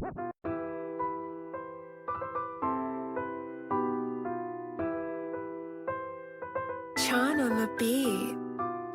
Sean on the beat.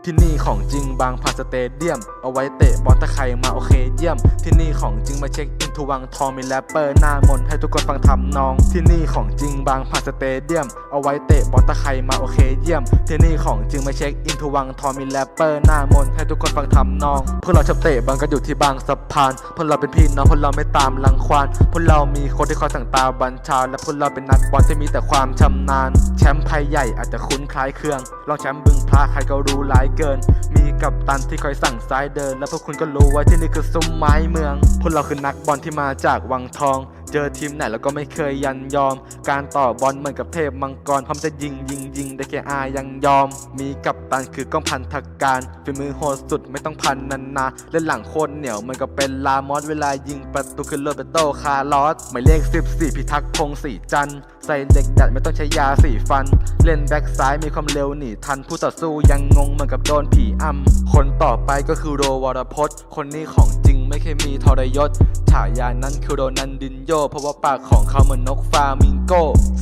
ที่นี่ของจริงบางพาสเตเดียม เอาไว้เตะบอลถ้าใครมาโอเคเยี่ยม ที่นี่ของจริงมาเช็ค ทูวังทองมีแรปเปอร์หน้ามนให้ทุกคนฟังทำนอง ที่นี่ของจริงบางพลาสเตเดียม เอาไว้เตะบอลถ้าใครมาโอเคเยี่ยม ที่นี่ของจริงมาเช็คอินทูวังทองมีแรปเปอร์หน้ามนให้ทุกคนฟังทำนองพวกเราชอบเตะบอลกันอยู่ที่บางสะพานพวกเราเป็นพี่น้องพวกเราไม่ตามรังควานพวกเรามีคนที่คอยสั่งตาบัญชา และพวกเราเป็นนักบอลที่มีแต่ความชำนาญ แชมป์ไพ่ใหญ่อาจจะคุ้นคล้ายเครื่องลองแชมป์บึงพระใครก็รู้หลายเกิน มีกับตันที่คอยสั่งซ้ายเดิน และพวกคุณก็รู้ว่าที่นี่คือซุ้มไม้เมืองพวกเราคือนักบอลที่มาจากวังทอง เจอทีมไหนแล้วก็ไม่เคยยันยอม การต่อบอลเหมือนกับเทพมังกรพร้อมจะยิงยิงยิงได้แค่อายังยอม มีกับตันคือก้องพันธการฝีมือโหดสุดไม่ต้องพันนันนาเล่นหลังโคตรเหนียวเหมันก็เป็นลามอสเวลายิงประตูคือโรเบโตคาร์ลอสหมายเลข 14 พิทักษ์พงศ์ศรีจันทร์ใส่เหล็กดัดไม่ต้องใช้ยาสีฟัน เล่นแบ็กซ้ายมีความเร็วหนีทันผู้ต่อสู้ยังงงเหมือนกับโดนผีอำคนต่อไปก็คือโรวรพจน์ คนนี้ของจริงไม่เคยมีทรยศ ฉายานั้นคือโรนันดินโยเพราะว่าปากของเขาเหมือนนกฟามิงโก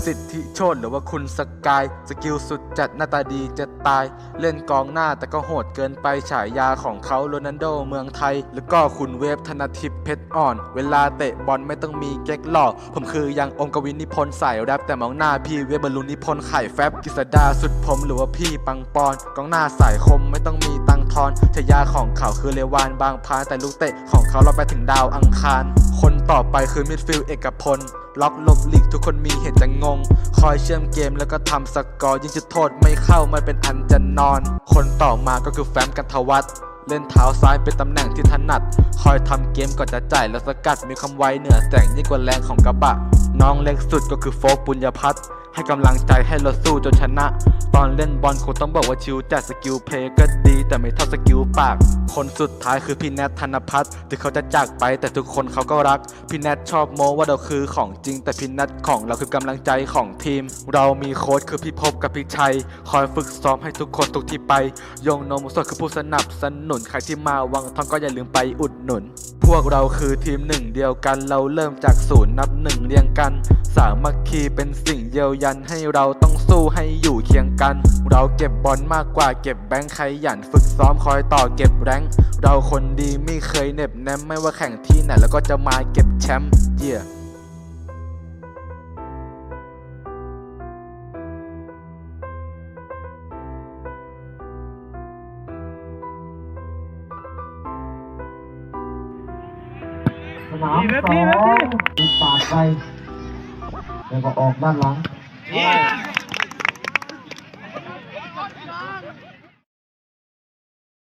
สิทธิโชตหรือว่าคุณสกาย สกิลสุดจัดหน้าตาดีจะตาย เล่นกองหน้าแต่ก็โหดเกินไปฉายาของเขาโรนันโดเมืองไทย แล้วก็คุณเวฟธนทิพย์เพชรอ่อน เวลาเตะบอลไม่ต้องมีเก๊กหล่อ ผมคือยังองกวินนิพนธ์สายแรปแต่มองหน้าพี่เวฟบรรลุนิพนธ์ไข่แฟบกิษดาสุดผมหรือว่าพี่ปังปอนกองหน้าสายคมไม่ต้องมีตังทอนฉายาของเขาคือเลวานบางพานแต่ลูกเตะของเขาเราไปถึงดาวอังคาร คนต่อไปคือมิดฟิลด์เอกพล ล็อกหลบหลีกทุกคนมีเหตุจะงง คอยเชื่อมเกมแล้วก็ทำสกอร์ยิงจุดโทษไม่เข้ามันเป็นอันจะนอน คนต่อมาก็คือแฟมกันทวัฒเล่นเท้าซ้ายเป็นตำแหน่งที่ถนัด คอยทำเกมก่อนจะจ่ายแล้วสกัดมีความไวเหนือแสงยิ่งกว่าแรงของกระบะ น้องเล็กสุดก็คือโฟกปุญญพัฒน์ให้กำลังใจให้เราสู้จนชนะ ตอนเล่นบอลคงต้องบอกว่าชิวแต่สกิลเพลย์ก็ดี แต่ไม่เท่าสกิลปาก คนสุดท้ายคือพี่แนทธนพัฒน์ถึงเขาจะจากไปแต่ทุกคนเขาก็รัก พี่แนทชอบโมว่าเราคือของจริง แต่พี่แนทของเราคือกำลังใจของทีม เรามีโค้ชคือพี่พบกับพี่ชัย คอยฝึกซ้อมให้ทุกคนทุกที่ไปยงนมสดคือผู้สนับสนุนใครที่มาวังทองก็อย่าลืมไปอุดหนุน พวกเราคือทีมหนึ่งเดียวกันเราเริ่มจากศูนย์นับหนึ่งเรียงกัน สามัคคีเป็นสิ่งเยียวยันให้เราต้องสู้ให้อยู่เคียงกัน เราเก็บบอลมากกว่าเก็บแบงค์ใครหยันฝึกซ้อมคอยต่อเก็บแรงค์เราคนดีไม่เคยเหน็บแนมไม่ว่าแข่งที่ไหนแล้วก็จะมาเก็บแชมป์เยี่ยสนามสองติดปาดไปแล้วก็ออกด้านหลัง